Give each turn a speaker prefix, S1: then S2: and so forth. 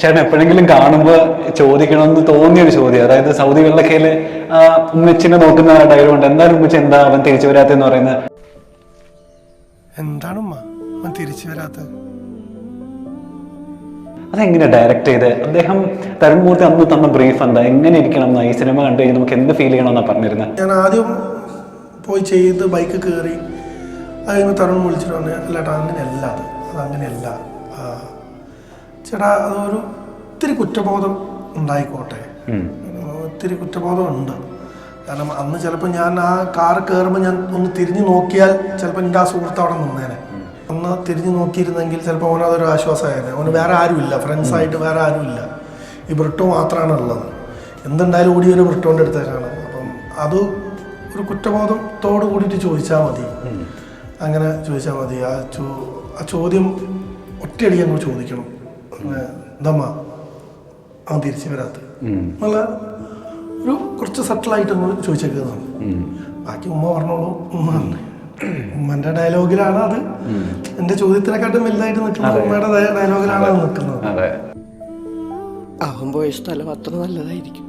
S1: ചേട്ടൻ എപ്പോഴെങ്കിലും കാണുമ്പോ ചോദിക്കണമെന്ന് തോന്നിയ ഒരു ചോദ്യം. അതായത് സൗദി വെള്ളക്കയിൽ ഉമ്മച്ചിനെ നോക്കുന്ന ഡയലോഗ് ഉണ്ട്. എന്തായാലും ഉമ്മച്ചി എന്താ അവൻ തിരിച്ചു വരാത്തെന്ന് പറയുന്നത്?
S2: എന്താണ് ഉമ്മ? അവൻ തിരിച്ചു വരാത്തത്?
S1: അതെങ്ങനെ ഡയറക്റ്റ് ചെയ്ത്? അദ്ദേഹം തരുൺമൂർത്തി അന്ന് തന്ന ബ്രീഫ് എന്താ? എങ്ങനെ ഇരിക്കണം എന്നാ ഈ സിനിമ കണ്ടു കഴിഞ്ഞാൽ നമുക്ക് എന്ത് ഫീൽ ചെയ്യണം ചെയ്യണമെന്നാ പറഞ്ഞിരുന്നത്?
S2: ഞാൻ ആദ്യം പോയി ചെയ്ത് ബൈക്ക് കയറി അതിന് തരുൺ വിളിച്ചിട്ട് പറഞ്ഞു അല്ലാട്ടാ അങ്ങനെയല്ല അത്. അത് അങ്ങനെയല്ല ആ, ചേട്ടാ അതൊരു ഒത്തിരി കുറ്റബോധം ഉണ്ടായിക്കോട്ടെ. ഒത്തിരി കുറ്റബോധം ഉണ്ട് കാരണം അന്ന് ചിലപ്പോൾ ഞാൻ ആ കാർ കയറുമ്പോൾ ഞാൻ ഒന്ന് തിരിഞ്ഞു നോക്കിയാൽ ചിലപ്പോൾ എന്റെ ആ സുഹൃത്ത് അവിടെ നിന്നേനെ. ഒന്ന് തിരിഞ്ഞു നോക്കിയിരുന്നെങ്കിൽ ചിലപ്പോൾ അവന് അതൊരു ആശ്വാസമായേനെ. അവന് വേറെ ആരുമില്ല. ഫ്രണ്ട്സായിട്ട് വേറെ ആരുമില്ല. ഈ ബ്രിട്ടോ മാത്രമാണ് ഉള്ളത്. എന്തുണ്ടായാലും ഓടി ഒരു ബ്രിട്ടോന്റെ അടുത്തേക്കാണ്. അപ്പം അത് ഒരു കുറ്റബോധത്തോട് കൂടിയിട്ട് ചോദിച്ചാൽ മതി. അങ്ങനെ ചോദിച്ചാൽ മതി. ആ ചോ ആ ചോദ്യം ഒറ്റയടി അങ്ങ് ചോദിക്കണം. അങ്ങനെ, ആ തിരിച്ചു വരാത്ത നല്ല ഒരു കുറച്ച് സെറ്റിലായിട്ട് നമ്മൾ ചോദിച്ചേക്കുന്നതാണ്. ബാക്കി ഉമ്മ പറഞ്ഞോളൂ. ഉമ്മ. ഉമ്മന്റെ ഡയലോഗിലാണ് അത്. എന്റെ ചോദ്യത്തിനെക്കാട്ടും വലുതായിട്ട് നിൽക്കുന്നത് ഉമ്മയുടെ ഡയലോഗിലാണ് അത്. നിൽക്കുന്നത്.
S1: അതെ.
S3: അവൻ പോയ സ്ഥലം അത്ര നല്ലതായിരിക്കും.